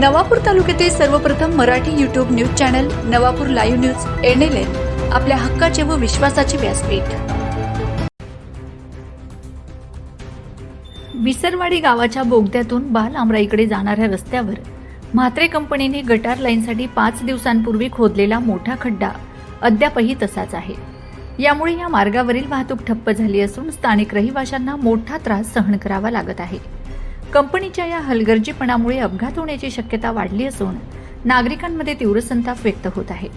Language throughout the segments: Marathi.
नवापूर तालुक्यातील सर्वप्रथम Marathi YouTube news channel Navapur live news N L N आपल्या हक्काचे व विश्वासाचे व्यासपीठ. विसरवाडी गावाच्या बोगद्यातून बाल आमराईकडे जाणाऱ्या रस्त्यावर म्हात्रे कंपनीने गटार लाईनसाठी पाच दिवसांपूर्वी खोदलेला मोठा खड्डा अद्यापही तसाच आहे. यामुळे या मार्गावरील वाहतूक ठप्प झाली असून स्थानिक रहिवाशांना मोठा त्रास सहन करावा लागत आहे. कंपनीच्या या हलगर्जीपणामुळे अपघात होण्याची शक्यता वाढली असून नागरिकांमध्ये तीव्र संताप व्यक्त होत आहे.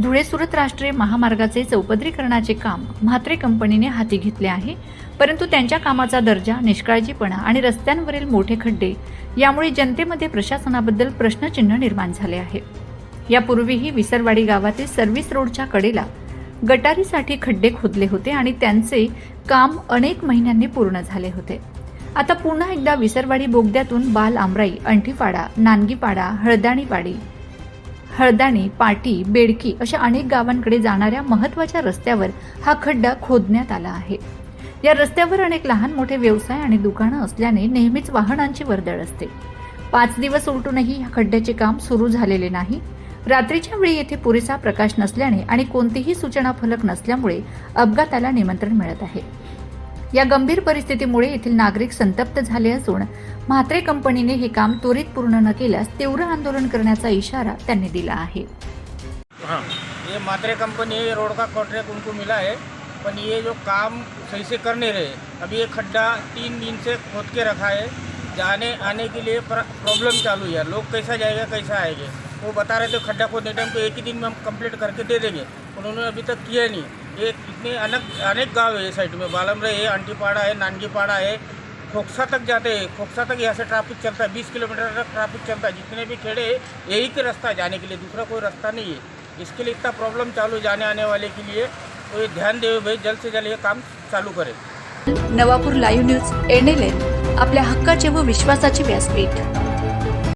धुळे सुरत राष्ट्रीय महामार्गाचे चौपदरीकरणाचे काम म्हात्रे कंपनीने हाती घेतले आहे परंतु त्यांच्या कामाचा दर्जा निष्काळजीपणा आणि रस्त्यांवरील मोठे खड्डे यामुळे जनतेमध्ये प्रशासनाबद्दल प्रश्नचिन्ह निर्माण झाले आहे. यापूर्वीही विसरवाडी गावातील सर्व्हिस रोडच्या कडेला गटारीसाठी खड्डे खोदले होते आणि त्यांचे काम अनेक महिन्यांनी पूर्ण झाले होते. आता पुन्हा एकदा विसरवाडी बोगद्यातून बाल आमराई अंठीपाडा नानगीपाडा हळदाणीपाडी हळदाणी पाटी बेडकी अशा अनेक गावांकडे जाणाऱ्या महत्त्वाच्या रस्त्यावर हा खड्डा खोदण्यात आला आहे. या रस्त्यावर अनेक लहान मोठे व्यवसाय आणि दुकानं असल्याने नेहमीच वाहनांची वर्दळ असते. पाच दिवस उलटूनही या खड्ड्याचे काम सुरू झालेले नाही. रात्रीच्या वेळी येथे पुरेसा प्रकाश नसल्याने आणि कोणतीही सूचना फलक नसल्यामुळे अपघाताला निमंत्रण मिळत आहे. या गंभीर परिस्थितीमुळे येथील नागरिक संतप्त झाले असून म्हात्रे कंपनीने हे काम त्वरित पूर्ण न केल्यास तीव्र आंदोलन करण्याचा इशारा त्यांनी दिला आहे. ये मात्रे कंपनी ये रोड का कॉन्ट्रैक्ट उनको मिला है पर ये जो काम सही से कर नहीं रहे अभी ये खड्डा तीन दिन से खोद के रखा है जाने आने के लिए प्रॉब्लम चालू है लोग कैसा जाएगा कैसा आएंगे? वो बता रहे थे खड्डा खोदने टाइम को एक ही दिन में हम कंप्लीट करके दे देंगे। उन्होंने अभी तक किया नहीं। एक इतने अनेक अनेक गांव है ये साइड में बालमरे है अंटीपाड़ा है नानगीपाड़ा है खोखसा तक जाते हैं खोखसा तक यहाँ से ट्रैफिक चलता है बीस किलोमीटर तक ट्रैफिक चलता है जितने भी खेड़े हैं यही के रास्ता जाने के लिए दूसरा कोई रास्ता नहीं है इसके लिए इतना प्रॉब्लम चालू जाने आने वाले के लिए तो ये ध्यान देवे भाई जल्द से जल्द ये काम चालू करें. Navapur live news N L N आपल्या हक्काचे व विश्वासाचे व्यासपीठ.